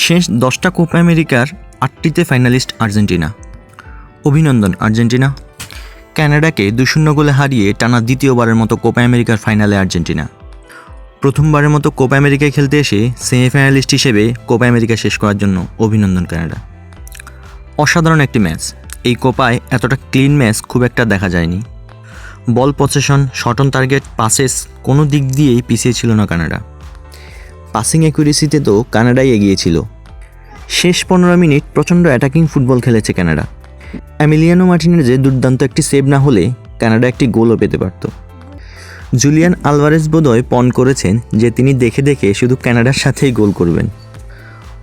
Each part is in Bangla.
শেষ দশটা কোপা আমেরিকার আটটিতে ফাইনালিস্ট আর্জেন্টিনা। অভিনন্দন, আর্জেন্টিনা। কানাডাকে দুই শূন্য গোলে হারিয়ে টানা দ্বিতীয়বারের মতো কোপা আমেরিকার ফাইনালে আর্জেন্টিনা। প্রথমবারের মতো কোপা আমেরিকায় খেলতে এসে সেমিফাইনালিস্ট হিসেবে কোপা আমেরিকা শেষ করার জন্য অভিনন্দন কানাডা। অসাধারণ একটি ম্যাচ। এই কোপায় এতটা ক্লিন ম্যাচ খুব একটা দেখা যায়নি। Ball possession shot on target, passes কোনো দিক দিয়েই পিছিয়ে ছিল না কানাডা। পাসিং অ্যাকুরেসিতে তো কানাডাই এগিয়েছিল। শেষ পনেরো মিনিট প্রচণ্ড অ্যাটাকিং ফুটবল খেলেছে কানাডা। অ্যামিলিয়ানো মার্টিনের যে দুর্দান্ত একটি সেভ না হলে কানাডা একটি গোলও পেতে পারত। জুলিয়ান আলভারেজ বোধহয় পণ করেছেন যে তিনি দেখে দেখে শুধু কানাডার সাথেই গোল করবেন।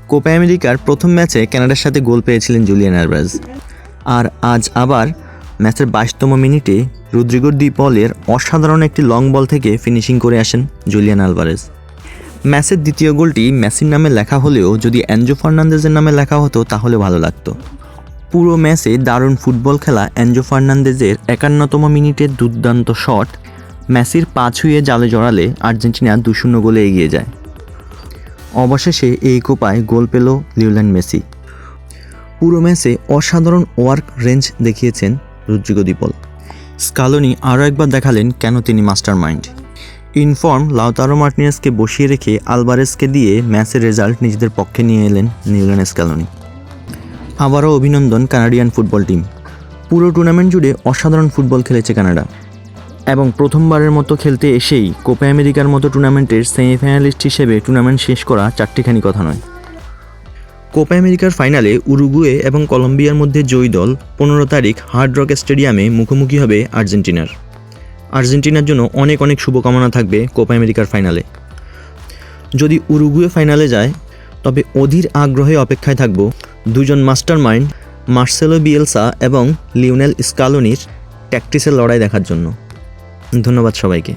কোপা আমেরিকার প্রথম ম্যাচে কানাডার সাথে গোল পেয়েছিলেন জুলিয়ান আলভারেজ। আর আজ আবার ম্যাচের বাইশতম মিনিটে রুদ্রিগোর দ্বীপলের অসাধারণ একটি লং বল থেকে ফিনিশিং করে আসেন জুলিয়ান আলভারেজ। ম্যাচের দ্বিতীয় গোলটি মেসির নামে লেখা হলেও যদি অ্যানজো ফার্নান্দেজের নামে লেখা হতো, তাহলে ভালো লাগতো। পুরো ম্যাচে দারুণ ফুটবল খেলা অ্যানজো ফার্নান্দেজের একান্নতম মিনিটের দুর্দান্ত শট মেসির পা ছুঁয়ে জালে জড়ালে আর্জেন্টিনা দু শূন্য গোলে এগিয়ে যায়। অবশেষে এই কোপায় গোল পেল লিওল্যান্ড মেসি। পুরো ম্যাচে অসাধারণ ওয়ার্ক রেঞ্জ দেখিয়েছেন রুদ্রিগো দীপল স্কালোনি আরও একবার দেখালেন কেন তিনি master mind in form Lautaro মার্টিনেসকে বসিয়ে রেখে আলবারেসকে দিয়ে ম্যাচের রেজাল্ট নিজেদের পক্ষে নিয়ে এলেন নিউল্যান্ড স্ক্যালোনি আবারও অভিনন্দন কানাডিয়ান ফুটবল টিম। পুরো টুর্নামেন্ট জুড়ে অসাধারণ ফুটবল খেলেছে কানাডা। এবং প্রথমবারের মতো খেলতে এসেই কোপা আমেরিকার মতো টুর্নামেন্টের সেমিফাইনালিস্ট হিসেবে টুর্নামেন্ট শেষ করা চারটিখানি কথা নয়। কোপা আমেরিকার ফাইনালে উরুগুয়ে এবং কলম্বিয়ার মধ্যে জয়ী দল পনেরো তারিখ হার্ড রক স্টেডিয়ামে মুখোমুখি হবে আর্জেন্টিনার। আর্জেন্টিনার জন্য অনেক অনেক শুভকামনা থাকবে কোপা আমেরিকার ফাইনালে। যদি উরুগুয়ে ফাইনালে যায়, তবে অধীর আগ্রহে অপেক্ষায় থাকব দুজন মাস্টার মাইন্ড মার্সেলো বিয়েলসা এবং লিওনেল স্কালোনির ট্যাকটিসের লড়াই দেখার জন্য। ধন্যবাদ সবাইকে।